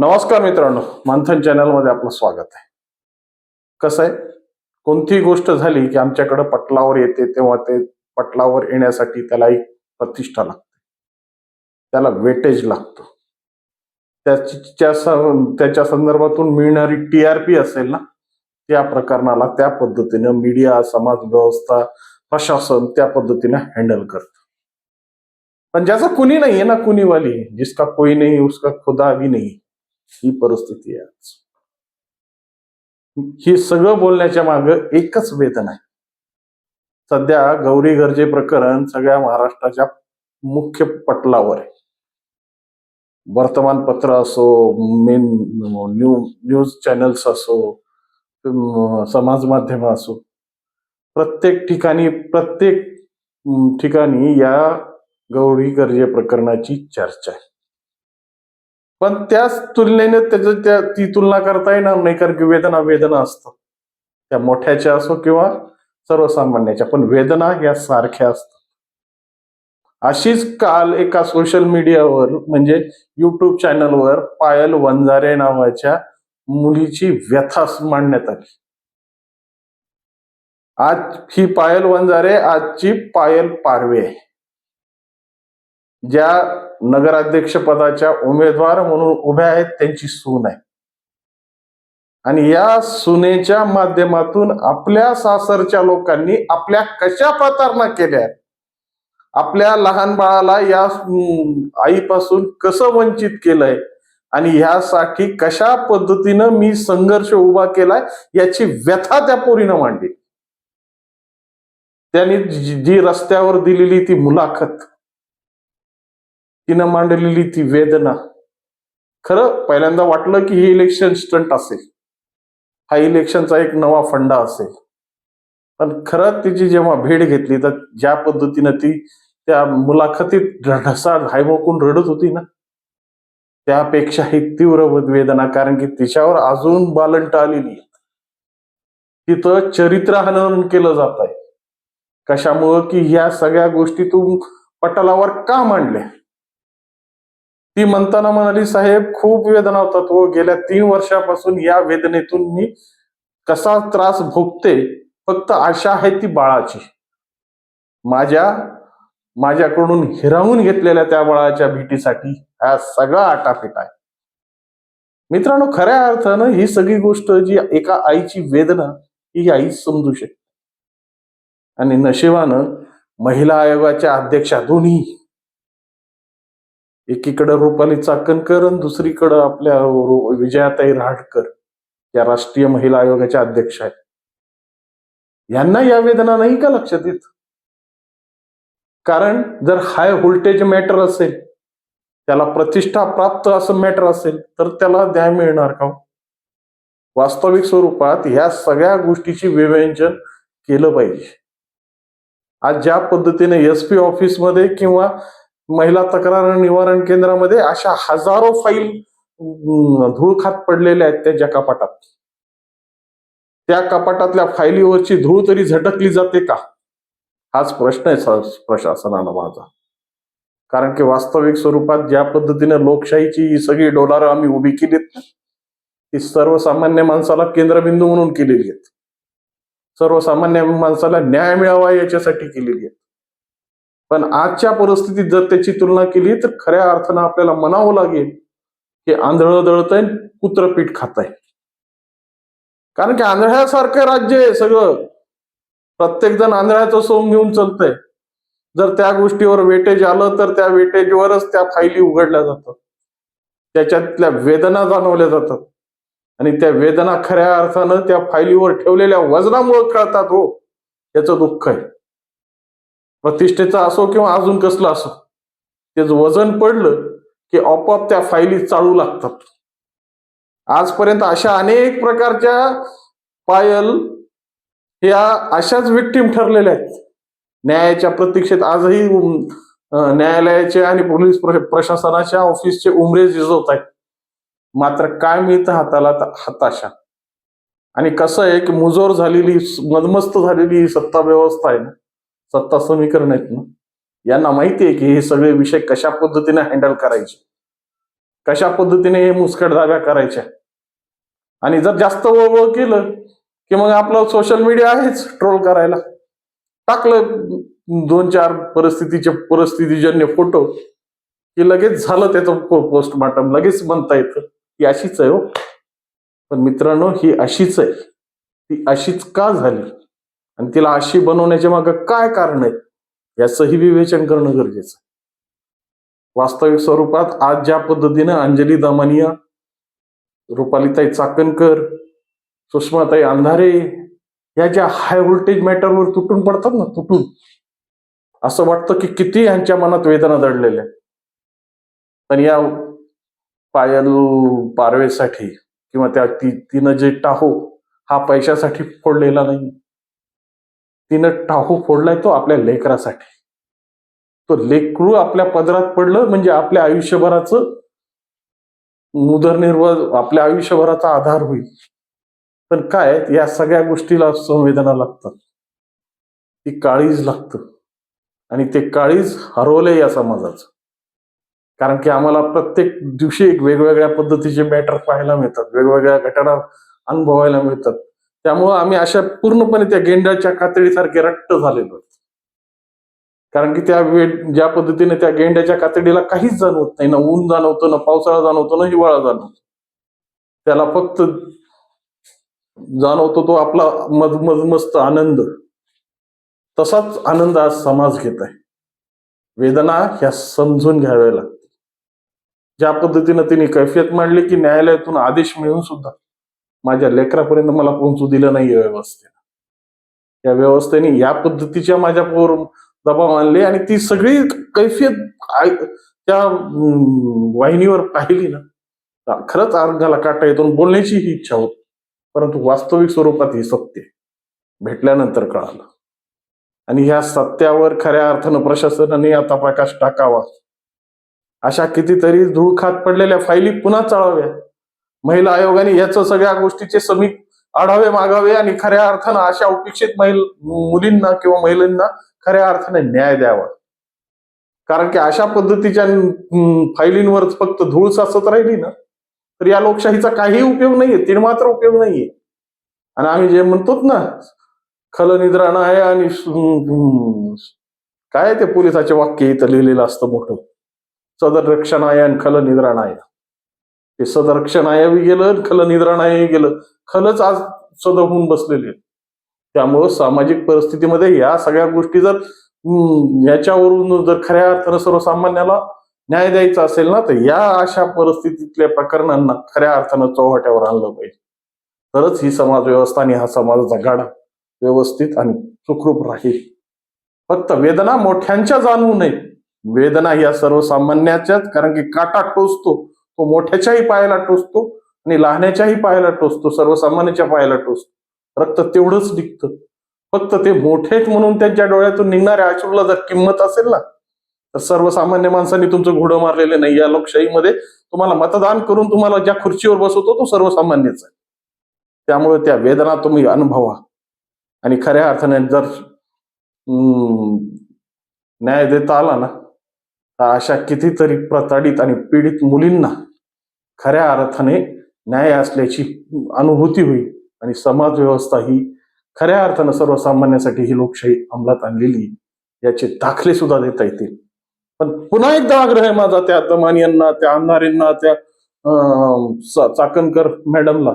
नमस्कार मित्रांनो मंथन चॅनलमध्ये आपलं स्वागत आहे. कसं आहे? कोणतीही गोष्ट झाली की आमच्याकडं पटलावर येते तेव्हा ते पटलावर येण्यासाठी त्याला एक प्रतिष्ठा लागते. त्याला वेटेज लागतो. त्याच्या त्याच्या संदर्भातून मिळणारी टी आर पी असेल ना त्या प्रकरणाला त्या पद्धतीनं मीडिया समाज व्यवस्था प्रशासन त्या पद्धतीने हँडल करतं. पण ज्याचं कुणी नाहीये ना कुणीवाली जिसका कोई नाही उसका खुदा भी नाही. ही परिस्थिती आहे आज. ही सगळं बोलण्याच्या माग एकच वेदना आहे. सध्या गौरी गरजे प्रकरण सगळ्या महाराष्ट्राच्या मुख्य पटलावर आहे. वर्तमानपत्र असो मेन न्यू न्यूज चॅनल्स असो समाज माध्यम असो प्रत्येक ठिकाणी प्रत्येक ठिकाणी या गौरी गरजे प्रकरणाची चर्चा आहे. पण त्याच तुलनेने त्याचं त्या ती तुलना करता येणार नाही कारण की वेदना वेदना असतात. त्या मोठ्याच्या असो किंवा सर्वसामान्याच्या पण वेदना या सारख्या असतात. अशीच काल एका सोशल मीडियावर म्हणजे युट्यूब चॅनलवर पायल वंजारे नावाच्या मुलीची व्यथा मांडण्यात आली. आज ही पायल वंजारे आजची पायल पारवे. आहे ज्या नगराध्यक्ष पदाच्या उमेदवार म्हणून उभ्या आहेत त्यांची सून आहे. आणि या सुनेच्या माध्यमातून आपल्या सासरच्या लोकांनी आपल्या कशा प्रतारणा केल्या? आपल्या लहान बाळाला या आईपासून कसं वंचित केलंय? आणि ह्यासाठी कशा पद्धतीनं मी संघर्ष उभा केलाय याची व्यथा त्या पोरीनं मांडली. त्यांनी जी रस्त्यावर दिलेली ती मुलाखत. तिनं मांडलेली ती वेदना. खरं पहिल्यांदा वाटलं की हे इलेक्शन स्टंट असेल. हा इलेक्शनचा एक नवा फंडा असेल. पण खरं तिची जेव्हा भेट घेतली तर ज्या पद्धतीनं ती त्या मुलाखतीत ढसा हायमोकून रडत होती ना त्यापेक्षाही तीव्र वेदना कारण की तिच्यावर अजून बालंट आलेली तिथं तिथं चरित्रहनन केलं जात आहे कशामुळं की ह्या सगळ्या गोष्टी तू पटलावर का मांडल्या? ती म्हणताना म्हणाली साहेब खूप वेदना होतात व गेल्या तीन वर्षापासून या वेदनेतून मी कसा त्रास भोगते फक्त आशा आहे ती बाळाची. माझ्या माझ्याकडून हिरावून घेतलेल्या त्या बाळाच्या भेटीसाठी हा सगळा आटापिटा आहे. मित्रांनो खऱ्या अर्थानं ही सगळी गोष्ट जी एका आईची वेदना ही आई समजू शकते. आणि नशिबानं महिला आयोगाच्या अध्यक्षा दोन्ही एकीकडे रुपाली चाकणकर आणि दुसरीकडं आपल्या विजयाताई रहाटकर या राष्ट्रीय महिला आयोगाच्या अध्यक्ष आहेत. यांना या वेदना नाही का लक्षात येत? कारण जर हाय व्होल्टेज मॅटर असेल त्याला प्रतिष्ठा प्राप्त असं मॅटर असेल तर त्याला न्याय मिळणार का हो? वास्तविक स्वरूपात ह्या सगळ्या गोष्टीची विवेचन केलं पाहिजे. आज ज्या पद्धतीने एस पी ऑफिसमध्ये किंवा महिला तक्रार निवारण केंद्रामध्ये अशा हजारो फाईल धूळ खात पडलेल्या आहेत त्याच्या कपाटात. त्या कपाटातल्या फाईलीवरची धूळ तरी झटकली जाते का? हाच प्रश्न आहे प्रशासनानं प्रशासनाला माझा. कारण की वास्तविक स्वरूपात ज्या पद्धतीने लोकशाहीची ही सगळी डोलारं आम्ही उभी केलीत ना, ती सर्वसामान्य माणसाला केंद्रबिंदू म्हणून केलेली आहेत. सर्वसामान्य माणसाला न्याय मिळावा याच्यासाठी केलेली आहे पण आजच्या परिस्थितीत जर त्याची तुलना केली तर खऱ्या अर्थानं आपल्याला म्हणावं लागेल की आंधळ दळतय कुत्र पीठ खात कारण की आंधळ्यासारखं राज्य आहे सगळं. प्रत्येक जण आंधळ्याचं सोंग घेऊन चालतंय. जर त्या गोष्टीवर वेटेज आलं तर त्या वेटेजवरच त्या फाईली उघडल्या जातात. त्याच्यातल्या वेदना जाणवल्या जातात. आणि त्या वेदना खऱ्या अर्थानं त्या फाईलीवर ठेवलेल्या वजनामुळे कळतात हो. याचं दुःख आहे. प्रतिष्ठेचा असो किंवा अजून कसलं असो त्याचं वजन पडलं की आपोआप त्या फाईली चालू लागतात. आजपर्यंत अशा अनेक प्रकारच्या पायल ह्या अशाच विक्टीम ठरलेल्या आहेत. न्यायाच्या प्रतीक्षेत आजही न्यायालयाचे आणि पोलीस प्रशासनाच्या ऑफिसचे उमरे झिजवत आहेत. मात्र काय मिळतं हाताला हताशा? आणि कसं आहे की मुजोर झालेली मदमस्त झालेली सत्ता व्यवस्था आहे ना? सत्ता समीकरण आहेत ना यांना माहिती आहे की हे सगळे विषय कशा पद्धतीने हँडल करायचे? कशा पद्धतीने हे मुस्कटदाब्या करायच्या? आणि जर जास्त वळवळ केलं की मग आपलं सोशल मीडिया आहेच ट्रोल करायला. टाकलं दोन चार परिस्थितीचे परिस्थितीजन्य फोटो की लगेच झालं त्याचं पोस्टमार्टम लगेच म्हणता येतं. ही अशीच आहे हो. पण मित्रांनो ही अशीच आहे. ती अशीच का झाली? आणि तिला अशी बनवण्याच्या मागं काय कारण आहे याचंही विवेचन करणं गरजेचं आहे वास्तविक स्वरूपात आज ज्या पद्धतीनं अंजली दमानिया रुपालीताई चाकणकर सुषमाताई अंधारे या ज्या हाय व्होल्टेज मॅटरवर तुटून पडतात ना तुटून असं वाटतं की किती यांच्या मनात वेदना दडलेल्या आहेत. पण या पायल पारवेसाठी किंवा त्या ती तिनं जे टाहो हा पैशासाठी फोडलेला नाही तिनं टाहो फोडलाय तो आपल्या लेकरासाठी. तो लेकरू आपल्या पदरात पडलं म्हणजे आपल्या आयुष्यभराचं उदरनिर्वाह आपल्या आयुष्यभराचा आधार होईल. पण काय या सगळ्या गोष्टीला संवेदना लागतात. ती काळीज लागतं. आणि ते काळीज हरवलंय या समाजाचं. कारण की आम्हाला प्रत्येक दिवशी एक वेगवेगळ्या पद्धतीचे मॅटर पाहायला मिळतात. वेगवेगळ्या घटना अनुभवायला मिळतात. त्यामुळं आम्ही अशा पूर्णपणे त्या गेंड्याच्या कातडीसारखे रट्ट झालेलो कारण की त्या वेळ ज्या पद्धतीने त्या गेंड्याच्या कातडीला काहीच जाणवत नाही. ना ऊन जाणवतं ना पावसाळा जाणवतो ना हिवाळा जाणवतो. त्याला फक्त जाणवतो तो आपला मज मज मस्त आनंद. तसाच आनंद आज समाज घेत आहे. वेदना ह्या समजून घ्याव्या लागतील. ज्या पद्धतीनं तिने कैफियत मांडली की न्यायालयातून आदेश मिळून सुद्धा माझ्या लेकरापर्यंत मला पोहोचू दिलं नाही या व्यवस्थेनं. या व्यवस्थेने या पद्धतीच्या माझ्या पोर दबाव आणले आणि ती सगळी कैफियत त्या वाहिनीवर पाहिली ना खरंच अर्घाला काटा येतो बोलण्याची ही इच्छा होती. परंतु वास्तविक स्वरूपात ही सत्य भेटल्यानंतर कळालं. आणि ह्या सत्यावर खऱ्या अर्थानं प्रशासनाने आता प्रकाश टाकावा. अशा कितीतरी धूळ खात पडलेल्या फायली पुन्हा चाळाव्या महिला आयोगाने याचं सगळ्या गोष्टीचे समीप आढावे मागावे आणि खऱ्या अर्थानं अशा उपेक्षित महिल मुलींना किंवा महिलांना खऱ्या अर्थाने न्याय द्यावा. कारण की अशा पद्धतीच्या अं, फायलींवर फक्त धूळ साचत राहिली ना तर या लोकशाहीचा काही उपयोग नाहीये तीन मात्र उपयोग नाहीये. आणि आम्ही जे म्हणतोच ना खलनिद्राण आहे आणि काय ते पोलिसाचे वाक्य इथं लिहिलेलं असतं मोठं. सदर रक्षणाय आणि खल निद्राणाय ते सदरक्षणायही गेलं आणि खल निद्राणायही गेलं. खलच आज सदर होऊन बसलेले आहेत. त्यामुळं सामाजिक परिस्थितीमध्ये या सगळ्या गोष्टी जर याच्यावरून जर खऱ्या अर्थानं सर्वसामान्याला न्याय द्यायचा असेल ना तर या अशा परिस्थितीतल्या प्रकरणांना खऱ्या अर्थानं चौहाट्यावर आणलं पाहिजे. तरच ही समाज व्यवस्था आणि हा समाजाचा गाडा व्यवस्थित आणि सुखरूप राहील. फक्त वेदना मोठ्यांच्या जाणवू नये. वेदना या सर्वसामान्याच्याच कारण की काटा टोचतो. तो मोठ्याच्याही पायाला टोचतो आणि लहानाच्याही पायाला टोचतो सर्वसामान्याच्या पायाला टोचतो. रक्त तेवढंच निघतं. फक्त ते मोठेच म्हणून त्यांच्या डोळ्यातून निघणाऱ्या अश्रूला जर किंमत असेल ना तर सर्वसामान्य माणसांनी तुमचं घोडं मारलेले नाही. या लोकशाहीमध्ये तुम्हाला मतदान करून तुम्हाला ज्या खुर्चीवर बसवतो तो सर्वसामान्यच आहे. त्यामुळे त्या वेदना तुम्ही अनुभवा. आणि खऱ्या अर्थाने जर हम्म, न्याय देता आला ना तर अशा कितीतरी प्रताडित आणि पीडित मुलींना खऱ्या अर्थाने न्याय असल्याची अनुभूती होईल आणि समाज व्यवस्था ही खऱ्या अर्थानं सर्वसामान्यासाठी ही लोकशाही अंमलात आणलेली याचे दाखले सुद्धा देता येतील. पण पुन्हा एकदा आग्रह आहे माझा त्या दमानियांना त्या अंधारेंना त्या अं, चाकणकर मॅडमला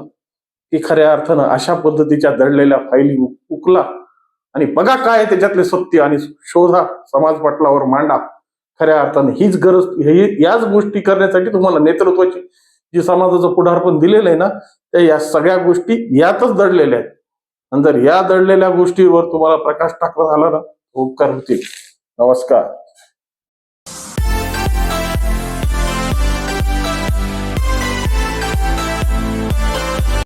की खऱ्या अर्थानं अशा पद्धतीच्या दडलेल्या फायली उकला आणि बघा काय त्याच्यातले सत्य आणि शोधा समाज पटलावर मांडा. खऱ्या अर्थाने हीच गरज हे याच गोष्टी करण्यासाठी तुम्हाला नेतृत्वाची जी समाजाचं पुढारपण दिलेलं आहे ना त्या या सगळ्या गोष्टी यातच दडलेल्या आहेत. आणि जर या दडलेल्या गोष्टीवर तुम्हाला प्रकाश टाकला झाला ना उपकार होतील नमस्कार.